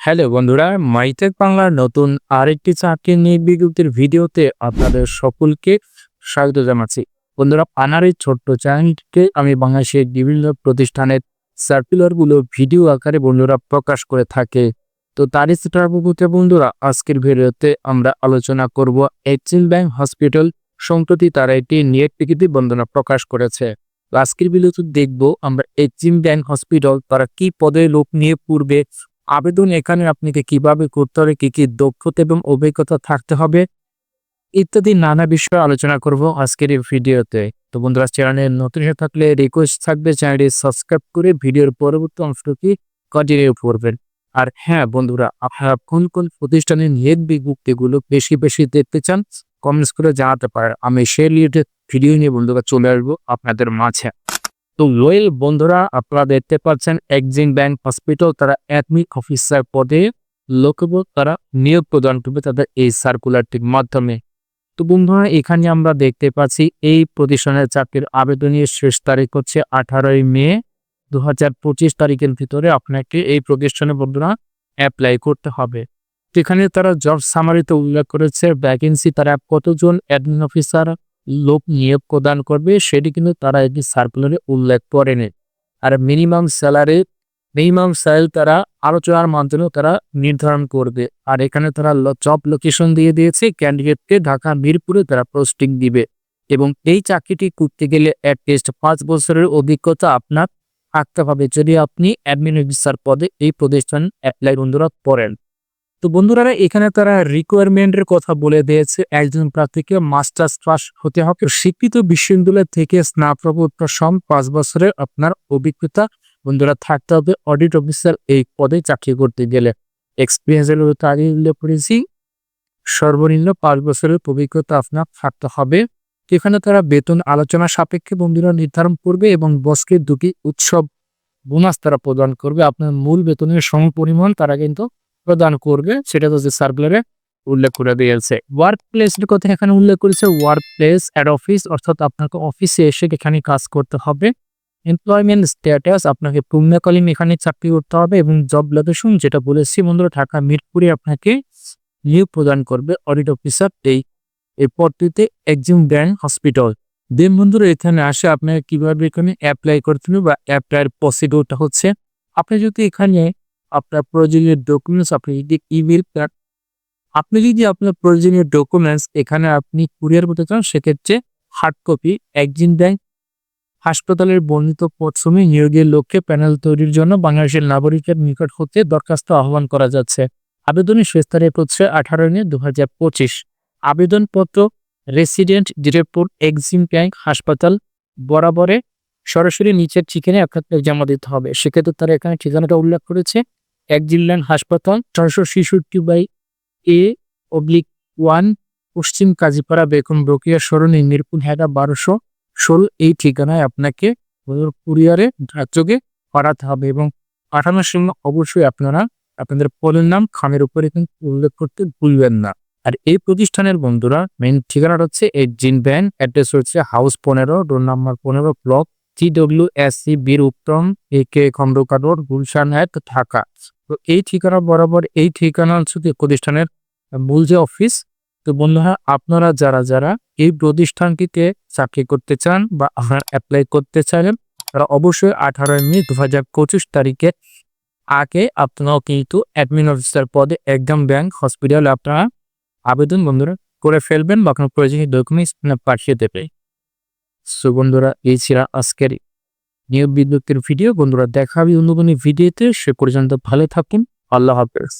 Hello বন্ধুরা, MyTech বাংলার নতুন আরেকটি চাকরি নিয়ে বিজ্ঞপ্তির ভিডিওতে আপনাদের সকলকে স্বাগত জানাচ্ছি। বন্ধুরা, আনার এই ছোট্ট চ্যানেলটিতে আমি বাংলাদেশের বিভিন্ন প্রতিষ্ঠানের সার্কুলারগুলো ভিডিও আকারে বন্ধুরা প্রকাশ করে থাকে। তো তারই সেটারবুতে বন্ধুরা, আজকের ভিডিওতে আমরা আলোচনা করব এক্সিম ব্যাংক হসপিটাল সম্প্রতি তারা একটি নিয়োগ বিজ্ঞপ্তি বন্ধনা প্রকাশ করেছে। আজকের ভিডিওতে দেখব আমরা এক্সিম ব্যাংক হসপিটাল তারা কি পদে লোক নিয়ে পূর্বে আবেদন এখানে আপনাকে কীভাবে করতে হবে, কি কি দক্ষতা এবং অভিজ্ঞতা থাকতে হবে, ইত্যাদি নানা বিষয়ে আলোচনা করব আজকের এই ভিডিওতে। তো বন্ধুরা, চ্যানেলে নতুন হয়ে থাকলে রিকোয়েস্ট থাকবে, চ্যানেলটি সাবস্ক্রাইব করে ভিডিওর পরবর্তী অংশটি কন্টিনিউ করবেন। আর হ্যাঁ বন্ধুরা, আপনারা কোন কোন প্রতিষ্ঠানের নিয়োগ বিজ্ঞপ্তিগুলো বেশি বেশি দেখতে চান কমেন্টস করে জানাতে পারেন। আমি সেই রিলেটেড ভিডিও নিয়ে বন্ধুরা চলে আসব আপনাদের মাঝে। তো রয়েল বন্ধুরা, আপনারা দেখতে পাচ্ছেন এক্সিম ব্যাংক হসপিটাল, তারা অ্যাডমিট অফিসার পদে লোকব তারা নিয়োগ প্রদান করবে তাদের এই সার্কুলারটির মাধ্যমে। তো বন্ধুরা, এখানে আমরা দেখতে পাচ্ছি এই প্রতিষ্ঠানের চাকরির আবেদনের শেষ তারিখ হচ্ছে আঠারোই মে দু হাজার পঁচিশ তারিখের ভিতরে আপনাকে এই প্রতিষ্ঠানে বন্ধুরা অ্যাপ্লাই করতে হবে। এখানে তারা জব সামারিতে উল্লেখ করেছে ভ্যাকেন্সি তারা কতজন অ্যাডমিন অফিসার লোক নিয়োগ প্রদান করবে, সেটি কিন্তু তারা একটি সার্কুলারে উল্লেখ করেনি আর মিনিমাম স্যালারি মিনিমাম স্যালারি তারা আলোচনার মাধ্যমে তারা নির্ধারণ করবে। আর এখানে তারা জব লোকেশন দিয়ে দিয়েছে ক্যান্ডিডেটকে ঢাকা, মিরপুরে তারা পোস্টিং দিবে। এবং এই চাকরিটি করতে গেলে অ্যাটলিস্ট পাঁচ বছরের অভিজ্ঞতা আপনার থাকতে হবে। যদি আপনি অ্যাডমিন অফিসার পদে এই প্রতিষ্ঠান অ্যাপ্লাই বন্ধুরা করেন। তো বন্ধুরা এখানে তারা রিকোয়ারমেন্টের কথা বলে দিয়েছে। একজন প্রার্থীকে মাস্টার্স পাস হতে হবে। স্বীকৃত বিশ্ববিদ্যালয় থেকে স্নাতকোত্তর সম পাঁচ বছরের আপনার অভিজ্ঞতা। বন্ধুরা, থাকতে হবে অডিট অফিসার এই পদে চাকরি করতে গেলে। এক্সপিরিয়েন্সের তো আগে উল্লেখ করেছি। সর্বনিম্ন পাঁচ বছরের অভিজ্ঞতা আপনার থাকতে হবে। এখানে তারা বেতন আলোচনা সাপেক্ষে বন্ধুরা নির্ধারণ করবে এবং বসকে দুটি উৎসব বোনাস তারা প্রদান করবে। আপনার মূল বেতনের সম পরিমাণ তারা কিন্তু প্রদান করবে, সেটা তো যে সার্কুলারে উল্লেখ করে দিয়েছে। ওয়ার্ক প্লেসের কথা এখানে উল্লেখ করেছে ওয়ার্ক প্লেস অ্যাড অফিস অর্থাৎ আপনাকে অফিসে এসে এখানে কাজ করতে হবে। এমপ্লয়মেন্ট স্ট্যাটাস আপনাকে পূর্ণকালীন এখানে চাকরি করতে হবে এবং জব লোকেশন যেটা বলেছি বন্ধুরা, ঢাকা, মিরপুরে আপনাকে নিয়োগ প্রদান করবে অডিট অফিসার এই এই পদটিতে একজিম ব্যাংক হসপিটাল দেন বন্ধুরা, এখানে আসে আপনাকে কীভাবে এখানে অ্যাপ্লাই করতে হবে বা অ্যাপ্লাইয়ের প্রসিডিউরটা হচ্ছে, আপনি যদি এখানে আপনার প্রয়োজনীয় ডকুমেন্টস আপনি যদি ইমেল কার্ড আপনি যদি আপনার প্রয়োজনীয় ডকুমেন্টস এখানে আপনি কুরিয়ার করতে চান, সেক্ষেত্রে হার্ড কপি একজিন ব্যাংক হাসপাতালের বর্ণিত পশ্চিমে নিয়োগের লক্ষ্যে প্যানেল তৈরির জন্য বাংলাদেশের নাগরিকের নিকট হতে দরখাস্ত আহ্বান করা যাচ্ছে। আবেদনের শেষ তারিখ হচ্ছে আঠারো মে দু হাজার পঁচিশ। আবেদনপত্র রেসিডেন্ট ডিরেক্টর এক্সিম ব্যাংক হাসপাতাল বরাবরে সরাসরি নিচের ঠিকানায় আপনাকে জমা দিতে হবে। সেক্ষেত্রে তারা এখানে ঠিকানাটা উল্লেখ করেছে। এক জিল্লান হাসপাতাল ছয়শো ছেষট্টি বাই এ অবলিক ওয়ান পশ্চিম কাজীপাড়া বেকন বকিয়া সরণি মিরপুর হেডা বারোশো ষোলো। এই ঠিকানায় আপনাকে কুরিয়ারে যোগে পাঠাতে হবে এবং পাঠানোর সময় অবশ্যই আপনারা আপনাদের পদের নাম, খামের উপরে কিন্তু উল্লেখ করতে ভুলবেন না। আর এই প্রতিষ্ঠানের বন্ধুরা মেন ঠিকানাটা হচ্ছে এই জিন ব্যান অ্যাড্রেস হচ্ছে হাউস পনেরো রোড নাম্বার পনেরো block T W S C Bir Uttam A K Khandakar road Gulshan এক ঢাকা তো এই ঠিকানা বরাবর এই ঠিকানা হচ্ছে প্রতিষ্ঠানের মূল যে অফিস। তো বন্ধু বন্ধুরা, আপনারা যারা যারা এই প্রতিষ্ঠানটিতে চাকরি করতে চান বা আপনারা অ্যাপ্লাই করতে চান, তারা অবশ্যই আঠারোই মে দু হাজার পঁচিশ তারিখে আগে আপনারাও কিন্তু অ্যাডমিন অফিসার পদে একদম ব্যাংক হসপিটালে আপনারা আবেদন বন্ধুরা করে ফেলবেন বা কোনো প্রয়োজনীয় ডকুমেন্টস পাঠিয়ে দেবে সো বন্ধুরা, এই ছিল আজকের নিয়োগ বিদ্যুতের ভিডিও। বন্ধুরা দেখাবি অন্য কোনো ভিডিওতে। সে পর্যন্ত ভালো থাকুন। আল্লাহ হাফেজ।